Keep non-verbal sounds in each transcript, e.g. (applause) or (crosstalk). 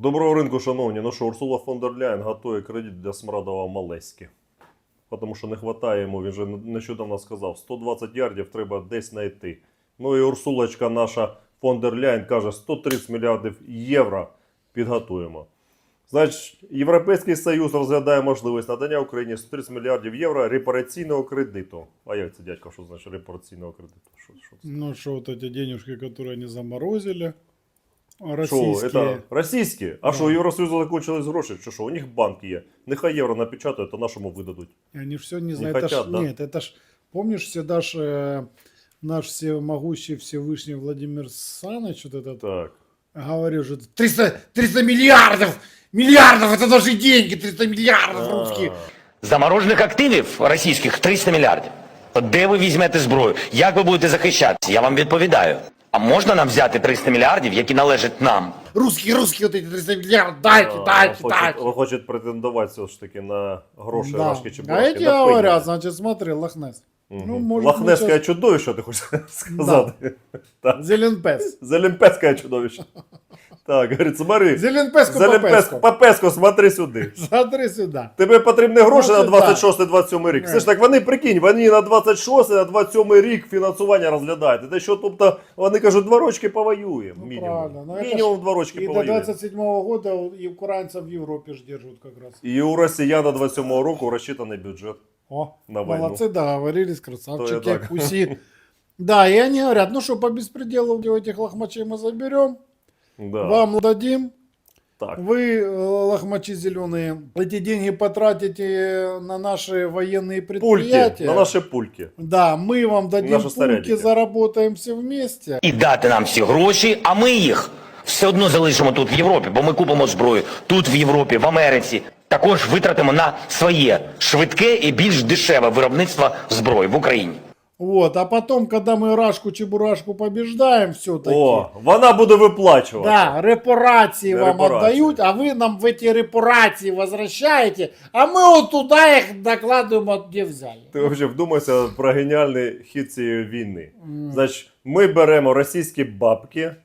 Доброго ринку, шановні. Ну що, Урсула фон дер Ляйн готує кредит для Смрадова Малеськи. Тому що не вистачає йому, він же нещодавно сказав, 120 ярдів треба десь знайти. Ну і Урсулочка наша фон дер Ляйн каже, 130 мільярдів євро підготуємо. Значить, Європейський Союз розглядає можливість надання Україні 130 мільярдів євро репараційного кредиту. А як це, дядько, що значить репараційного кредиту? Що, що це? Ну что, вот эти денежки, которые они заморозили, Що, российские. это російські? А Да. що, у Євросоюзу закончились гроші? Чи що, у них банк є. Нехай євро напечатають, а нашому видадуть. Они все не знают. хотят, это ж, да? Нет, это ж, помнишь, всегда ж э, наш всемогущий Всевышний Владимир Саныч вот этот Так. говорил же, 300, 300 миллиардов, миллиардов, это наши деньги, 300 миллиардов А, русские. Заморожених активів російських 300 мільярдів. От Де ви візьмете зброю? Як ви будете захищатися? Я вам відповідаю. А можна нам взяти 300 мільярдів, які належать нам? Руські, русские, от эти 300 мільярдів, дайте, а, дайте, Хочуть дайте. хоче, він хоче претендувати все ж таки на гроші Да. Рашки чи А Бурашки. тебе Да говорят, пойми. значит, смотри, Лохнес. Мгм. ну, может, ми щас- чудовище, ти хочеш сказати. (laughs) Зеленпес. Залімпецьке чудовище. (laughs) Так, говорить, смотри. Зеленпеску Залімпеску, Попеску. Попеску, смотри сюди. (laughs) Смотри сюда. Тебе потрібні гроші на Може, так. 26-27 рік. Е. Все ж так, вони прикинь, вони на 26 на 27 рік фінансування розглядають. Те, що, тобто, вони кажуть, два рочки повоюємо. Ну, правильно. мінімум. Ну, это мінімум ж два рочки И до повоюємо. 27 года и украинцев в Европе ж держат как раз. І у росіян на 27 року розчитаний бюджет. О, На войну. молодцы, договорились, То я красавчики, так. куси. Да, и они говорят, ну что, по беспределу этих лохмачей мы заберем, Да. вам дадим, Так. вы, э, лохмачи зеленые, эти деньги потратите на наши военные Пульки. предприятия. На наші пульки. Да, мы вам дадим Наши пульки, снарядики. заработаем все вместе. І дати нам всі гроші, а ми їх все одно залишимо тут в Європі, бо ми купимо зброю тут в Європі, в Америці. Також витратимо на своє швидке і більш дешеве виробництво зброї в Україні. Вот, а потом, когда мы Рашку-Чебурашку побеждаем все-таки, О, вона буде виплачувати. Да, репарации Да, вам репарации. отдают, а вы нам в эти репарации возвращаете, а мы вот туда их докладываем, вот где взяли. Ти взагалі вдумайся про геніальний хід цієї війни. Значить, ми беремо російські бабки,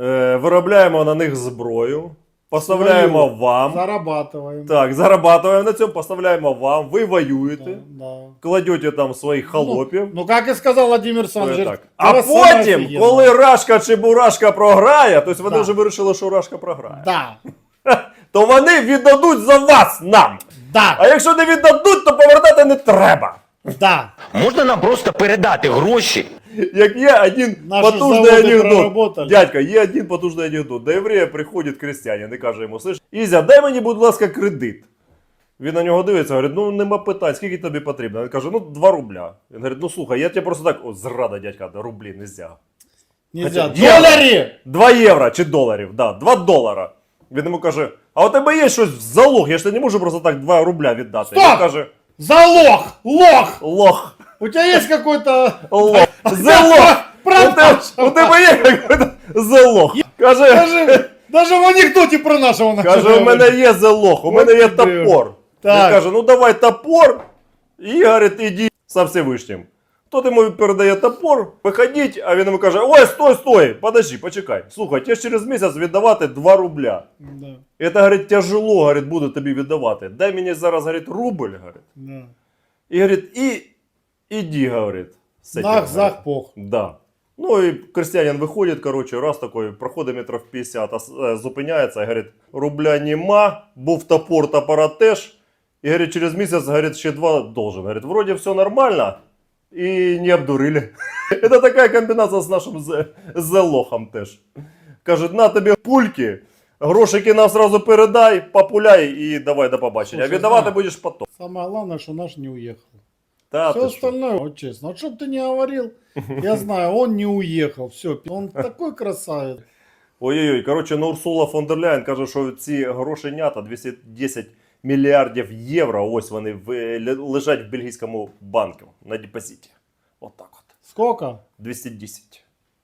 е, виробляємо на них зброю, поставляємо Свою. вам. Зарабатываем. Так, зарабатуємо на цьому, поставляємо вам, ви воюєте, Да, да. кладете там своїх холопів. Ну, как и сказал Владимир Це так. А красава потім, коли Рашка чи Бурашка програє, тобто вони Да. вже вирішили, що Рашка програє, Да, (laughs) то вони віддадуть за вас нам. А якщо не віддадуть, то повертати не треба. да. Можна нам просто передати гроші Як є один Наші потужний заводи анекдот. проработали. Дядька, є один потужний анекдот. До єврея приходить крестьянин і каже йому: слиш, Ізя, дай мені, будь ласка, кредит. Він на нього дивиться, говорить, ну нема питань, скільки тобі потрібно? Він каже, ну 2 рубля. Він говорить, ну слухай, я тебе просто так, о, зрада, дядька, рублі нельзя. Нельзя. Хотя евро. 2 євро чи доларів, да, 2 долара. Він йому каже, а у тебе є щось в залог, я ж тебе не можу просто так 2 рубля віддати. Стоп! Він каже, Залог! Лох! лох, У тебя есть какой-то... лох, (laughs) залог. Тебе, у тебе є якийсь залог. Каже, Даже, даже в анекдоте про нашего Каже, у мене говорить. є залог, у мене є ти. топор. Так. Він каже, ну давай топор. І говорить, іди со Всевишнім. Тот йому передає топор, виходіть, а він йому каже: Ой, стой, стой, подожди, почекай. Слухай, тебе ж через місяць віддавати 2 рубля. Да, Це, говорить, тяжело, говорить, буду тобі віддавати. Дай мені зараз, говорить, рубль, говорить. да. І говорить, і з этим, Нах, зах, пох. Да. Ну і крестьянин виходить, коротше, раз такой, проходить метрів 50, а е, зупиняється і говорить, рубля нема, був топор, топора теж. І говорить, через місяць, говорить, ще два должен. Говорить, вроде все нормально, і не обдурили. (laughs) Це така комбінація з нашим з, з теж. Кажуть, на тобі пульки, грошики нам сразу передай, популяй і давай до побачення. Слушай, віддавати знаю. будеш потом. Самое главное, что наш не уехал. Та, Все остальное, вот честно. Вот бы ты не говорил, (laughs) я знаю, он не уехал. Все, он такой красавец. Ой-ой-ой, коротше, ну Урсула фон дер Ляйн каже, що ці грошенята 210 мільярдів євро, ось вони в, лежать в бельгійському банку на депозиті. От от. Сколько? 210.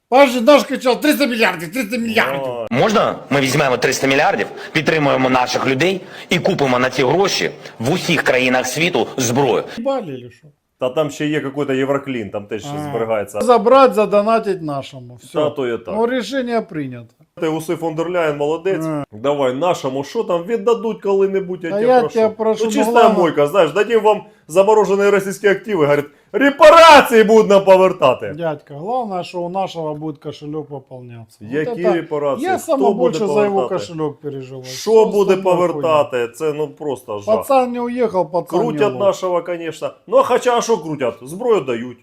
Подожди, наш кричав 300 миллиардов, 300 миллиардов. О, Можна ми візьмемо 300 мільярдів, підтримуємо наших людей і купимо на ці гроші в усіх країнах світу зброю. Ебали или что? Та там ще є якийсь Євроклін, там теж А. зберігається. Забрать, задонатить нашему. Все. Та то і так. Ну, решение принято. Ти уси фон дер молодець. Е. Давай нашому, що там віддадуть коли-небудь, я я прошу. тебе прошу, ну, ну, чистая мойка, знаєш, дадим вам заморожені російські активи, говорить, репарації будуть нам повертати. Дядька, главное, что у нашего будет кошелек пополняться. Які это- репарації? Я буде больше за повертати? кошелек переживаю. Що буде остальное хуйня. повертати? Це ну просто жах. Пацан не уехал, пацан не Крутять лох. нашого, звісно. Ну а хоча а що крутять? Зброю дають.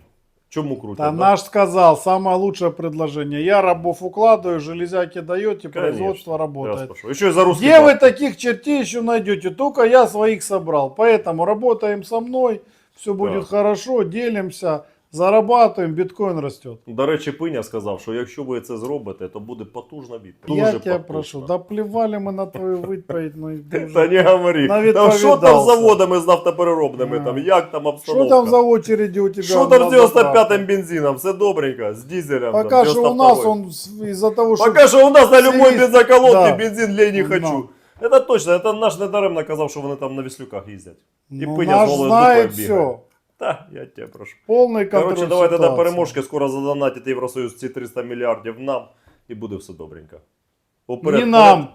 Чому крутять? Там да? наш сказал, самое лучшее предложение. Я рабов укладываю, железяки даете, производство Я работает. Еще и за русский Где вы паспорт. таких чертей еще найдете? Только я своих собрал. Поэтому работаем со мной, все будет Да. хорошо, делимся, зарабатываем, биткоин растет. До речі, Пиня сказав, що якщо ви це зробите, то буде потужна відповідь. я Дуже тебя потужна. прошу, да плевали мы на твою відповідь, ну. Та не говори. Навіть Там що там з заводами з нафтопереробними, там, як там Что обстановка? там за очереди у тебя? Що там з 95-м бензином? Все добренько, з дизелем. Пока там, что у нас он из-за того, что... Пока що у нас на любой Да. бензин лей не хочу. Це точно, це наш недаремно казав, що вони там на віслюках їздять. І Ну, Пиня з голою дупою бігає. все. Та, я тебе прошу. Полный контроль Коротше, давайте до ситуации. переможки скоро задонатити Євросоюз ці 300 мільярдів нам і буде все добренько. Уперед, Не нам. вперед.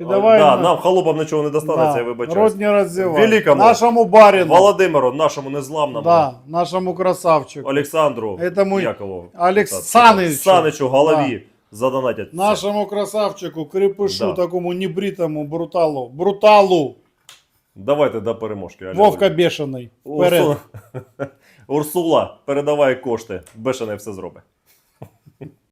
И давай да, на- нам холопам нічого не достанеться, Да, я вибачаюсь. Рот не раздевай. Великому. Нашему барину. Володимиру, нашому незламному. Да, нашему красавчику. Олександру Этому Якову. Алекс Так, Санычу. Саничу голові задонатять. Нашему красавчику, крепышу, Да. такому небритому бруталу. Бруталу. Давайте до переможки. Аля Вовка бешений. Вперед. Урсула. (laughs) Урсула, передавай кошти. Бешене все зробить.